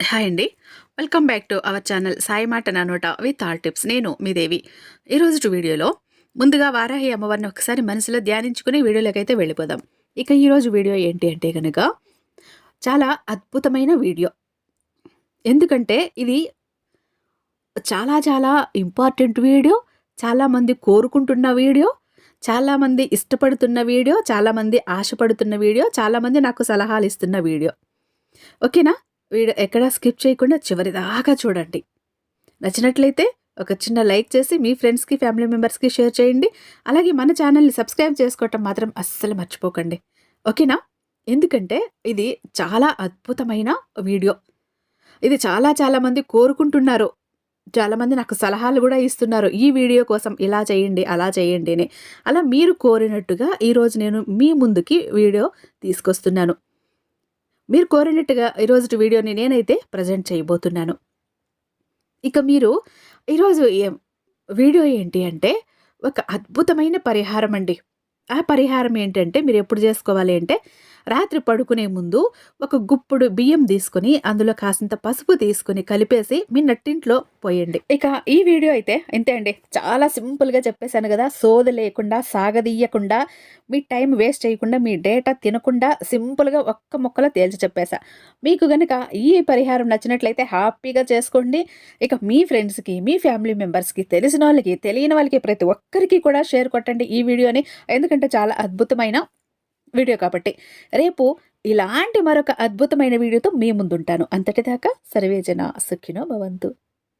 Hi అండి. Welcome back to our channel Sai మాట నానోట విత్ ఆల్ టిప్స్. నేను మీ దేవి. ఈరోజు వీడియోలో ముందుగా వారాహి అమ్మవారిని ఒకసారి మనసులో ధ్యానించుకుని వీడియోలోకైతే వెళ్ళిపోదాం. ఇక ఈరోజు వీడియో ఏంటి అంటే కనుక చాలా అద్భుతమైన వీడియో. ఎందుకంటే ఇది చాలా చాలా ఇంపార్టెంట్ వీడియో చాలామంది కోరుకుంటున్న వీడియో చాలామంది ఇష్టపడుతున్న వీడియో చాలామంది ఆశపడుతున్న వీడియో చాలామంది నాకు సలహాలు ఇస్తున్న వీడియో. ఓకేనా? వీడియో ఎక్కడా స్కిప్ చేయకుండా చివరి దాకా చూడండి. నచ్చినట్లయితే ఒక చిన్న లైక్ చేసి మీ ఫ్రెండ్స్కి ఫ్యామిలీ మెంబర్స్కి షేర్ చేయండి. అలాగే మన ఛానల్ని సబ్స్క్రైబ్ చేసుకోవటం మాత్రం అస్సలు మర్చిపోకండి. ఓకేనా? ఎందుకంటే ఇది చాలా అద్భుతమైన వీడియో. ఇది చాలా చాలామంది కోరుకుంటున్నారు. చాలామంది నాకు సలహాలు కూడా ఇస్తున్నారు. ఈ వీడియో కోసం ఇలా చేయండి అలా చేయండి అని. అలా మీరు కోరినట్టుగా ఈరోజు నేను మీ ముందుకి వీడియో తీసుకొస్తున్నాను. మీరు కోరినట్టుగా ఈరోజు వీడియోని నేనైతే ప్రజెంట్ చేయబోతున్నాను. ఇక మీరు ఈరోజు ఏం వీడియో ఏంటి అంటే ఒక అద్భుతమైన పరిహారం అండి. ఆ పరిహారం ఏంటంటే మీరు ఎప్పుడు చేసుకోవాలి అంటే రాత్రి పడుకునే ముందు ఒక గుప్పుడు బియ్యం తీసుకుని అందులో కాసింత పసుపు తీసుకొని కలిపేసి మీ నట్టింట్లో పోయండి. ఇక ఈ వీడియో అయితే ఇంతే అండి. చాలా సింపుల్గా చెప్పేశాను కదా. సోద లేకుండా సాగదీయకుండా మీ టైం వేస్ట్ చేయకుండా మీ డేటా తినకుండా సింపుల్గా ఒక్క మొక్కలో తేల్చి చెప్పేశా. మీకు కనుక ఈ పరిహారం నచ్చినట్లయితే హ్యాపీగా చేసుకోండి. ఇక మీ ఫ్రెండ్స్కి మీ ఫ్యామిలీ మెంబర్స్కి తెలిసిన వాళ్ళకి తెలియని వాళ్ళకి ప్రతి ఒక్కరికి కూడా షేర్ కొట్టండి ఈ వీడియోని. ఎందుకంటే చాలా అద్భుతమైన వీడియో కాబట్టి. రేపు ఇలాంటి మరొక అద్భుతమైన వీడియోతో మీ ముందుంటాను. అంతటిదాకా సర్వేజన సుఖినో భవంతు.